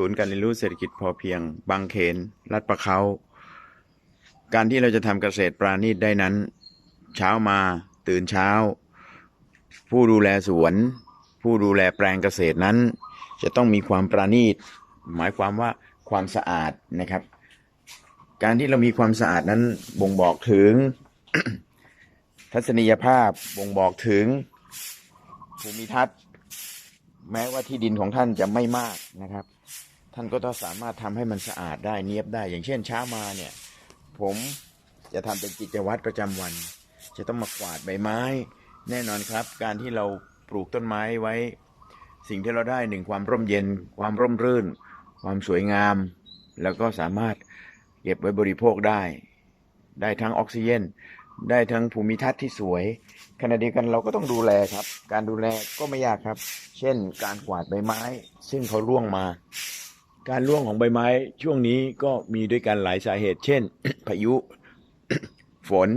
ศูนย์การเรียนรู้เศรษฐกิจพอเพียง บางเขนลาดประเขา การที่เราจะทำเกษตรปราณีตได้นั้น เช้ามาตื่นเช้า ผู้ดูแลสวน ผู้ดูแลแปลงเกษตรนั้น จะต้องมีความปราณีต หมายความว่าความสะอาดนะครับ การที่เรามีความสะอาดนั้นบ่งบอกถึง ทัศนียภาพบ่งบอกถึงภูมิทัศน์แม้ว่าที่ดินของท่านจะไม่มากนะครับ ท่านก็ต้องสามารถทำให้มันสะอาดได้เนียบได้ อย่างเช่นเช้ามาเนี่ย ผมจะทำเป็นกิจวัตรประจำวัน จะต้องมากวาดใบไม้ แน่นอนครับ การที่เราปลูกต้นไม้ไว้ สิ่งที่เราได้หนึ่งความร่มเย็น ความร่มรื่น ความสวยงาม แล้วก็สามารถเก็บไว้บริโภคได้ ได้ทั้งออกซิเจนได้ทั้งภูมิทัศน์ที่สวย ขณะเดียวกันเราก็ต้องดูแลครับ การดูแลก็ไม่ยากครับ เช่น การกวาดใบไม้ ซึ่งเขาร่วงมา การร่วงของใบไม้ช่วงนี้ก็มีด้วยกันหลายสาเหตุ เช่น พายุ ฝน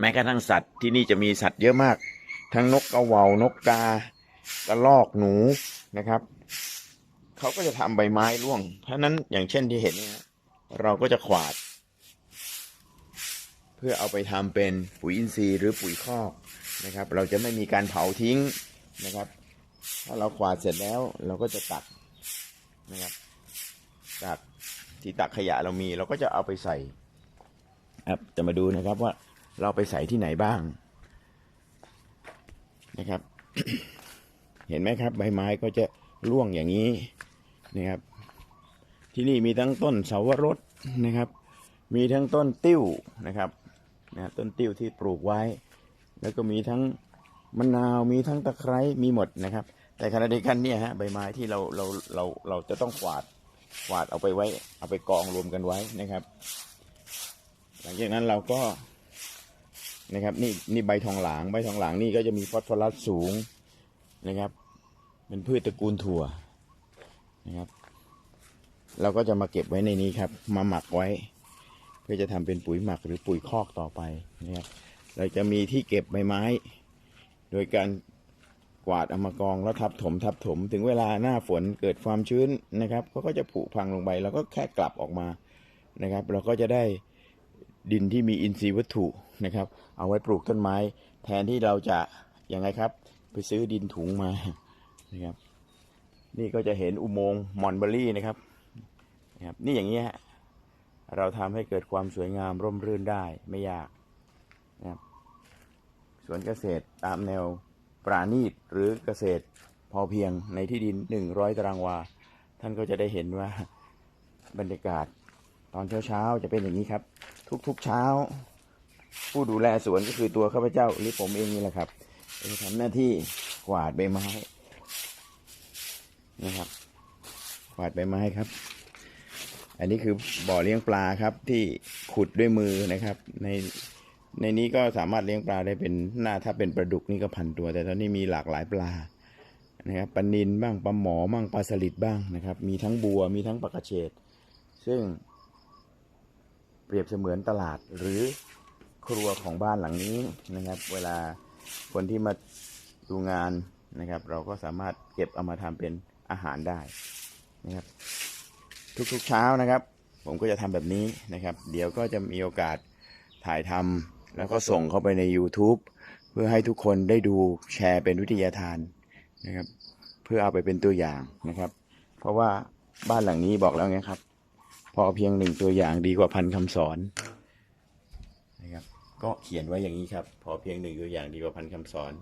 แม้กระทั่งสัตว์ที่นี่จะมีสัตว์เยอะมาก ทั้งนกกระเวา นกกากระรอกหนูนะครับ เขาก็จะทำใบไม้ร่วง เพราะนั้นอย่างเช่นที่เห็นเนี่ยฮะเราก็จะขวาด เพื่อเอาไปทำเป็นปุ๋ยอินทรีย์หรือปุ๋ยคอกนะครับ เราจะไม่มีการเผาทิ้งนะครับ ถ้าเราขวาดเสร็จแล้วเราก็จะตัก นะครับตักที่ตักขยะเรามีเราก็จะเอาไปใส่ครับจะมาดูนะครับว่าเราไปใส่ที่ไหนบ้างนะครับ เห็นไหมครับ ใบไม้ก็จะร่วงอย่างนี้นะครับ ที่นี่มีทั้งต้นเสาวรสนะครับ มีทั้งต้นติ้วนะครับนะต้นติ้วที่ปลูกไว้ แล้วก็มีทั้งมะนาวมีทั้งตะไคร้มีหมดนะครับ แต่ขณะเดียวกันเนี่ยฮะใบไม้ที่เราเราเราเราจะต้องกวาดกวาดเอาไปไว้ เอาไปกองรวมกันไว้นะครับ หลังจากนั้นเราก็นะครับนี่นี่ใบทองหลางใบทองหลางนี่ก็จะมีฟอสฟอรัสสูงนะครับ เป็นพืชตระกูลถั่วนะครับ เราก็จะมาเก็บไว้ในนี้ครับ มาหมักไว้ เพื่อจะทำเป็นปุ๋ยหมักหรือปุ๋ยคอกต่อไปนะครับเราจะมีที่เก็บใบไม้ โดยการ กวาดเอามากองแล้วทับถมทับถม ถึงเวลาหน้าฝนเกิดความชื้นนะครับเขาก็จะผุพังลงไปเราก็แค่กลับออกมานะครับ เราก็จะได้ดินที่มีอินทรีย์วัตถุนะครับ เอาไว้ปลูกต้นไม้ แทนที่เราจะยังไงครับ ไปซื้อดินถุงมานะครับ นี่ก็จะเห็นอุโมงค์มอนเบอรี่นะครับนะครับนี่อย่างนี้ฮะเราทำให้เกิดความสวยงามร่มรื่นได้ไม่ยากนะครับสวนเกษตรตามแนว ปราณีตหรือเกษตรพอเพียงในที่ดินหนึ่งร้อยตารางวา ท่านก็จะได้เห็นว่าบรรยากาศตอนเช้าๆจะเป็นอย่างนี้ครับ ทุกๆเช้า ผู้ดูแลสวนก็คือตัวข้าพเจ้าหรือผมเองนี่แหละครับจะทำหน้าที่กวาดใบไม้นะครับกวาดใบไม้ครับ อันนี้คือบ่อเลี้ยงปลาครับที่ขุดด้วยมือนะครับใน ในนี้ก็สามารถเลี้ยงปลาได้เป็นหน้าถ้าเป็นปลาดุกนี่ก็พันตัว แต่ตอนนี้มีหลากหลายปลานะครับปลานินบ้างปลาหมอบ้างปลาสลิดบ้างนะครับ มีทั้งบัวมีทั้งปลากระเฉดซึ่งเปรียบเสมือนตลาดหรือครัวของบ้านหลังนี้นะครับ เวลาคนที่มาดูงานนะครับ เราก็สามารถเก็บเอามาทำเป็นอาหารได้นะครับ ทุกๆเช้านะครับ ผมก็จะทำแบบนี้นะครับ เดี๋ยวก็จะมีโอกาสถ่ายทำ แล้วก็ส่งเข้าไปใน YouTube เพื่อให้ทุกคนได้ดูแชร์เป็นวิทยาทานนะครับ เพื่อเอาไปเป็นตัวอย่างนะครับ เพราะว่าบ้านหลังนี้บอกแล้วไงครับ พอเพียงหนึ่งตัวอย่างดีกว่าพันคำสอนนะครับ ก็เขียนไว้อย่างนี้ครับ พอเพียงหนึ่งตัวอย่างดีกว่าพันคำสอน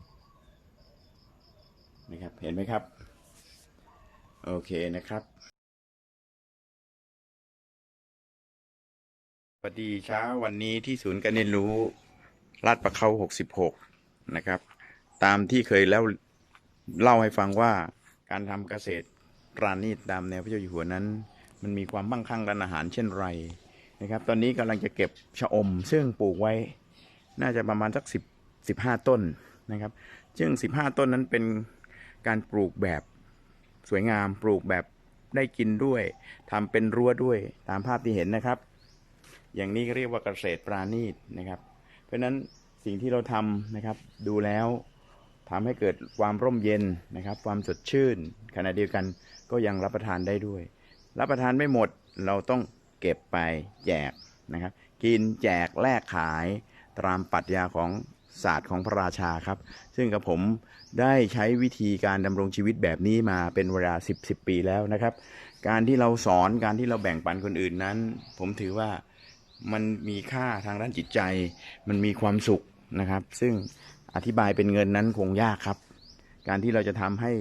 นะครับ เห็นไหมครับ โอเคนะครับ วัสดีเช้าวันนี้ที่ศูนย์การเรียนรู้ลาดประเขา66 นะครับ ตามที่เคยแล้วเล่าให้ฟังว่าการทำเกษตรปราณีตตามแนวพระเจ้าอยู่หัวนั้น มันมีความมั่งคั่งด้านอาหารเช่นไรนะครับ ตอนนี้กำลังจะเก็บชะอม ซึ่งปลูกไว้ น่าจะประมาณสักสิบสิบห้าต้นนะครับ ซึ่งสิบห้าต้นนั้นเป็นการปลูกแบบสวยงามปลูกแบบได้กินด้วยทำเป็นรั้วด้วยตามภาพที่เห็นนะครับ อย่างนี้ก็เรียกว่าเกษตรปราณีตนะครับ เพราะฉะนั้นสิ่งที่เราทำนะครับ ดูแล้วทำให้เกิดความร่มเย็นนะครับ ความสดชื่น ขณะเดียวกันก็ยังรับประทานได้ด้วย รับประทานไม่หมดเราต้องเก็บไปแจกนะครับ กินแจกแลกขายตามปรัชญาของศาสตร์ของพระราชาครับ ซึ่งกับผมได้ใช้วิธีการดำรงชีวิตแบบนี้มาเป็นเวลา 10 10 ปีแล้วนะครับ การที่เราสอนการที่เราแบ่งปันคนอื่นนั้น ผมถือว่า มันมีค่าทางด้านจิตใจ มันมีความสุขนะครับ ซึ่งอธิบายเป็นเงินนั้นคงยากครับ การที่เราจะทำให้